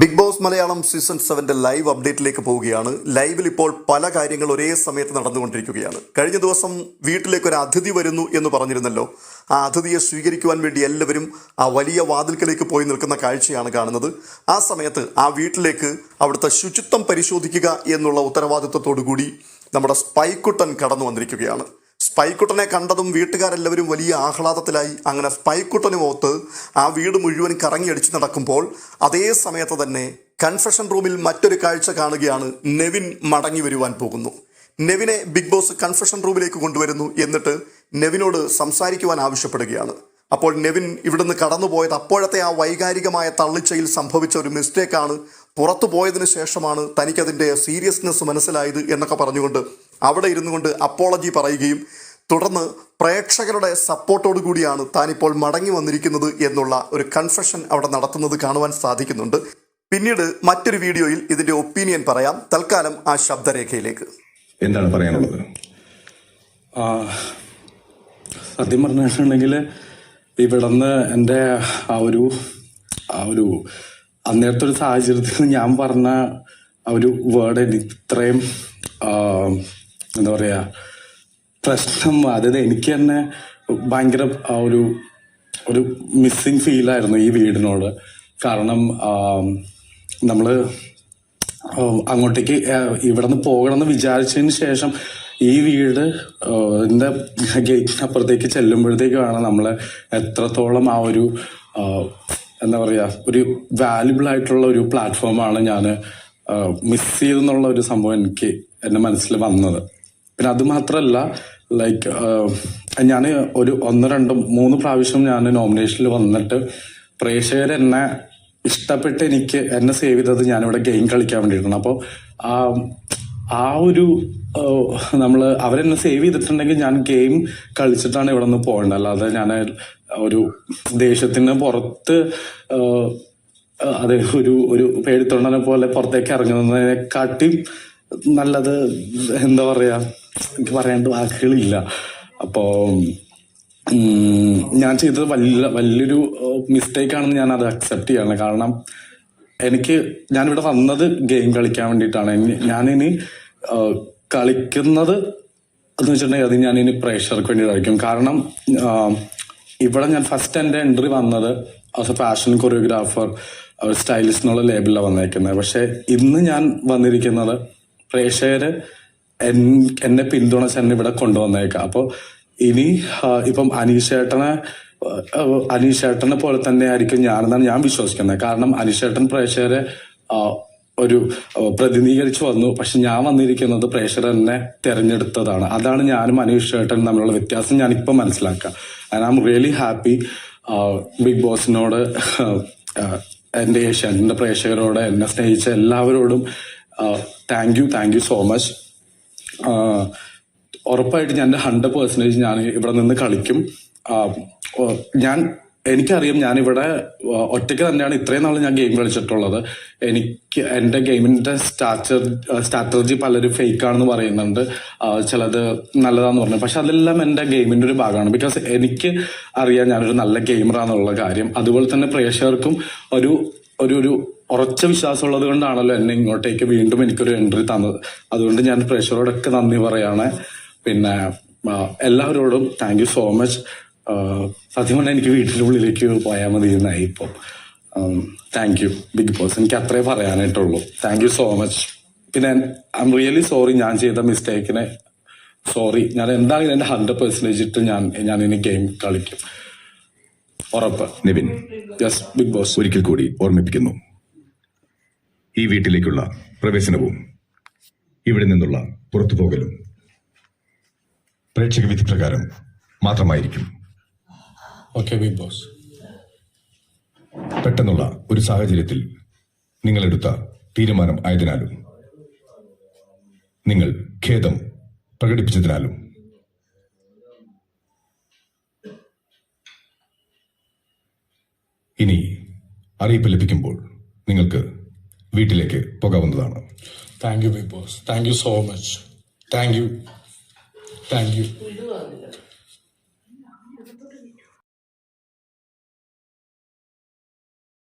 Big boss Malayalam season സെവന്റെ live അപ്ഡേറ്റിലേക്ക് പോവുകയാണ്. ലൈവിൽ ഇപ്പോൾ പല കാര്യങ്ങൾ ഒരേ സമയത്ത് നടന്നുകൊണ്ടിരിക്കുകയാണ്. കഴിഞ്ഞ ദിവസം വീട്ടിലേക്ക് ഒരു അതിഥി വരുന്നു എന്ന് പറഞ്ഞിരുന്നല്ലോ. ആ അതിഥിയെ സ്വീകരിക്കുവാൻ വേണ്ടി എല്ലാവരും ആ വലിയ വാതിൽക്കലേക്ക് പോയി നിൽക്കുന്ന കാഴ്ചയാണ് കാണുന്നത്. ആ സമയത്ത് ആ വീട്ടിലേക്ക് അവിടുത്തെ ശുചിത്വം പരിശോധിക്കുക എന്നുള്ള ഉത്തരവാദിത്വത്തോടു കൂടി നമ്മുടെ സ്പൈക്കുട്ടൻ കടന്നു വന്നിരിക്കുകയാണ്. സ്പൈക്കുട്ടനെ കണ്ടതും വീട്ടുകാരെല്ലാവരും വലിയ ആഹ്ലാദത്തിലായി. അങ്ങനെ സ്പൈക്കുട്ടനുമൊത്ത് ആ വീട് മുഴുവൻ കറങ്ങിയടിച്ച് നടക്കുമ്പോൾ അതേ സമയത്ത് തന്നെ കൺഫെഷൻ റൂമിൽ മറ്റൊരു കാഴ്ച കാണുകയാണ് നെവിൻ മടങ്ങി വരുവാൻ പോകുന്നു. നെവിനെ ബിഗ് ബോസ് കൺഫെഷൻ റൂമിലേക്ക് കൊണ്ടുവരുന്നു എന്നിട്ട് നെവിനോട് സംസാരിക്കുവാൻ ആവശ്യപ്പെടുകയാണ്. അപ്പോൾ നെവിൻ ഇവിടുന്ന് കടന്നുപോയത് അപ്പോഴത്തെ ആ വൈകാരികമായ തള്ളിച്ചയിൽ സംഭവിച്ച ഒരു മിസ്റ്റേക്കാണ് പുറത്തു പോയതിനു ശേഷമാണ് തനിക്കതിന്റെ സീരിയസ്നെസ് മനസ്സിലായത് എന്നൊക്കെ പറഞ്ഞുകൊണ്ട് അവിടെ ഇരുന്നു കൊണ്ട് അപ്പോളജി പറയുകയും തുടർന്ന് പ്രേക്ഷകരുടെ സപ്പോർട്ടോടു കൂടിയാണ് താനിപ്പോൾ മടങ്ങി വന്നിരിക്കുന്നത് എന്നുള്ള ഒരു കൺഫെഷൻ അവിടെ നടത്തുന്നത് കാണുവാൻ സാധിക്കുന്നുണ്ട്. പിന്നീട് മറ്റൊരു വീഡിയോയിൽ ഇതിന്റെ ഒപ്പീനിയൻ പറയാം. തൽക്കാലം ആ ശബ്ദരേഖയിലേക്ക്. എന്താണ് പറയാനുള്ളത്? സത്യം പറഞ്ഞിട്ടുണ്ടെങ്കിൽ ഇവിടുന്ന് എന്റെ ആ ഒരു ആ ഒരു അന്നേരത്തെ ഒരു സാഹചര്യത്തിൽ ഞാൻ പറഞ്ഞ ആ ഒരു വേർഡ് എനിക്ക് ഇത്രയും എന്താ പറയാ പ്രശ്നം അതായത് എനിക്ക് തന്നെ ഭയങ്കര ആ ഒരു ഒരു മിസ്സിങ് ഫീലായിരുന്നു ഈ വീടിനോട്. കാരണം നമ്മൾ അങ്ങോട്ടേക്ക് ഇവിടെ നിന്ന് പോകണം എന്ന് വിചാരിച്ചതിന് ശേഷം ഈ വീട് എന്റെ ഗേറ്റിന് അപ്പുറത്തേക്ക് ചെല്ലുമ്പോഴത്തേക്കാണ് നമ്മൾ എത്രത്തോളം ആ ഒരു എന്താ പറയുക ഒരു വാല്യുബിൾ ആയിട്ടുള്ള ഒരു പ്ലാറ്റ്ഫോമാണ് ഞാൻ മിസ് ചെയ്തെന്നുള്ള ഒരു സംഭവം എനിക്ക് എന്റെ മനസ്സിൽ വന്നത്. പിന്നെ അത് മാത്രമല്ല ലൈക്ക് ഞാൻ ഒരു ഒന്ന് രണ്ട് മൂന്ന് പ്രാവശ്യം ഞാൻ നോമിനേഷനിൽ വന്നിട്ട് പ്രേക്ഷകർ എന്നെ ഇഷ്ടപ്പെട്ട് എനിക്ക് എന്നെ സേവ് ചെയ്തത് ഞാനിവിടെ ഗെയിം കളിക്കാൻ വേണ്ടിയിട്ടാണ്. അപ്പോൾ ആ ആ ഒരു നമ്മൾ അവരെന്നെ സേവ് ചെയ്തിട്ടുണ്ടെങ്കിൽ ഞാൻ ഗെയിം കളിച്ചിട്ടാണ് ഇവിടെ നിന്ന് പോകേണ്ടത്. അല്ലാതെ ഞാൻ ഒരു ദേശത്തിന് പുറത്ത് അതെ ഒരു ഒരു പേടിത്തൊണ്ടനെ പോലെ പുറത്തേക്ക് ഇറങ്ങുന്നതിനെക്കാട്ടി നല്ലത് എന്താ പറയാ എനിക്ക് പറയേണ്ട വാക്കുകളില്ല അപ്പോൾ ഞാൻ ചെയ്തത് വലിയ വലിയൊരു മിസ്റ്റേക്ക് ആണെന്ന് ഞാൻ അത് അക്സെപ്റ്റ് ചെയ്യാണ് കാരണം എനിക്ക് ഞാനിവിടെ വന്നത് ഗെയിം കളിക്കാൻ വേണ്ടിയിട്ടാണ്. ഞാനിനി കളിക്കുന്നത് എന്ന് വെച്ചിട്ടുണ്ടെങ്കിൽ അത് ഞാനിനി ഇനി പ്രേക്ഷകർക്ക് വേണ്ടി കളിക്കും കാരണം ഇവിടെ ഞാൻ ഫസ്റ്റ് എന്റെ എൻട്രി വന്നത് as a fashion choreographer stylist എന്നുള്ള ലേബിളിലാണ് വന്നേക്കുന്നത്. പക്ഷെ ഇന്ന് ഞാൻ വന്നിരിക്കുന്നത് പ്രേക്ഷകര് എന്നെ പിന്തുണച്ച് എന്നെ ഇവിടെ കൊണ്ടുവന്നേക്കാം. അപ്പോൾ ഇനി ഇപ്പം അനീഷേട്ടനെ അനീഷേട്ടനെ പോലെ തന്നെ ആയിരിക്കും ഞാനെന്നാണ് ഞാൻ വിശ്വസിക്കുന്നത്. കാരണം അനീഷേട്ടൻ പ്രേക്ഷകരെ ഒരു പ്രതിനിധീകരിച്ചു വന്നു. പക്ഷെ ഞാൻ വന്നിരിക്കുന്നത് പ്രേക്ഷകർ എന്നെ തെരഞ്ഞെടുത്തതാണ്. അതാണ് ഞാനും അനീഷേട്ടനും തമ്മിലുള്ള വ്യത്യാസം ഞാനിപ്പോൾ മനസ്സിലാക്കാം I am really happy big ബോസിനോട് എന്റെ ഏഷ്യന്റെ പ്രേക്ഷകരോട് എന്നെ സ്നേഹിച്ച എല്ലാവരോടും thank you thank you so much ഉറപ്പായിട്ട് ഞാൻ ഹൺഡ്രഡ് പെർസെന്റേജ് ഞാൻ ഇവിടെ നിന്ന് കളിക്കും. ഞാൻ എനിക്കറിയാം ഞാൻ ഇവിടെ ഒറ്റയ്ക്ക് തന്നെയാണ് ഇത്രയും നാൾ ഞാൻ ഗെയിം കളിച്ചിട്ടുള്ളത്. എനിക്ക് എന്റെ ഗെയിമിന്റെ സ്റ്റാച്ചർ സ്ട്രാറ്റജി പലരും ഫേക്ക് ആണെന്ന് പറയുന്നുണ്ട്. ചിലത് നല്ലതാന്ന് പറഞ്ഞു. പക്ഷെ അതെല്ലാം എന്റെ ഗെയിമിന്റെ ഒരു ഭാഗമാണ്. ബിക്കോസ് എനിക്ക് അറിയാം ഞാനൊരു നല്ല ഗെയിമറാന്നുള്ള കാര്യം. അതുപോലെ തന്നെ പ്രേക്ഷകർക്കും ഒരു ഒരു ഒരു ഉറച്ച വിശ്വാസമുള്ളത് കൊണ്ടാണല്ലോ എന്നെ ഇങ്ങോട്ടേക്ക് വീണ്ടും എനിക്കൊരു എൻട്രി തന്നത്. അതുകൊണ്ട് ഞാൻ പ്രേക്ഷകരോടൊക്കെ നന്ദി പറയാണ്. പിന്നെ എല്ലാവരോടും താങ്ക് യു സോ മച്ച് സത്യം പറഞ്ഞാൽ എനിക്ക് വീട്ടിന്റെ ഉള്ളിലേക്ക് പോയാൽ മതി എന്നായി ഇപ്പോൾ താങ്ക് യു ബിഗ് ബോസ് എനിക്ക് അത്രേ പറയാനായിട്ടുള്ളൂ. താങ്ക് യു സോ മച്ച് പിന്നെ ഐ എം റിയലി സോറി ഞാൻ ചെയ്ത മിസ്റ്റേക്കിനെ സോറി ഞാൻ എന്താണെങ്കിലും എന്റെ ഹൺഡ്രഡ് പെർസെന്റേജ് ഇട്ട് ഞാൻ ഞാൻ ഇനി ഗെയിം കളിക്കും. ഉറപ്പ്. നിവിൻ യെസ് ബിഗ് ബോസ് ഒരിക്കൽ കൂടി ഓർമ്മിപ്പിക്കുന്നു. ഈ വീട്ടിലേക്കുള്ള പ്രവേശനവും ഇവിടെ നിന്നുള്ള പുറത്തുപോകലും പ്രേക്ഷക വിധി പ്രകാരം മാത്രമായിരിക്കും. ഓക്കെ ബിഗ് ബോസ് പെട്ടെന്നുള്ള ഒരു സാഹചര്യത്തിൽ നിങ്ങളെടുത്ത തീരുമാനം ആയതിനാലും നിങ്ങൾ ഖേദം പ്രകടിപ്പിച്ചതിനാലും ഇനി അറിയിപ്പ് ലഭിക്കുമ്പോൾ നിങ്ങൾക്ക് വീട്ടിലേക്ക് പോകാവുന്നതാണ്. Thank you big boss thank you so much thank you thank you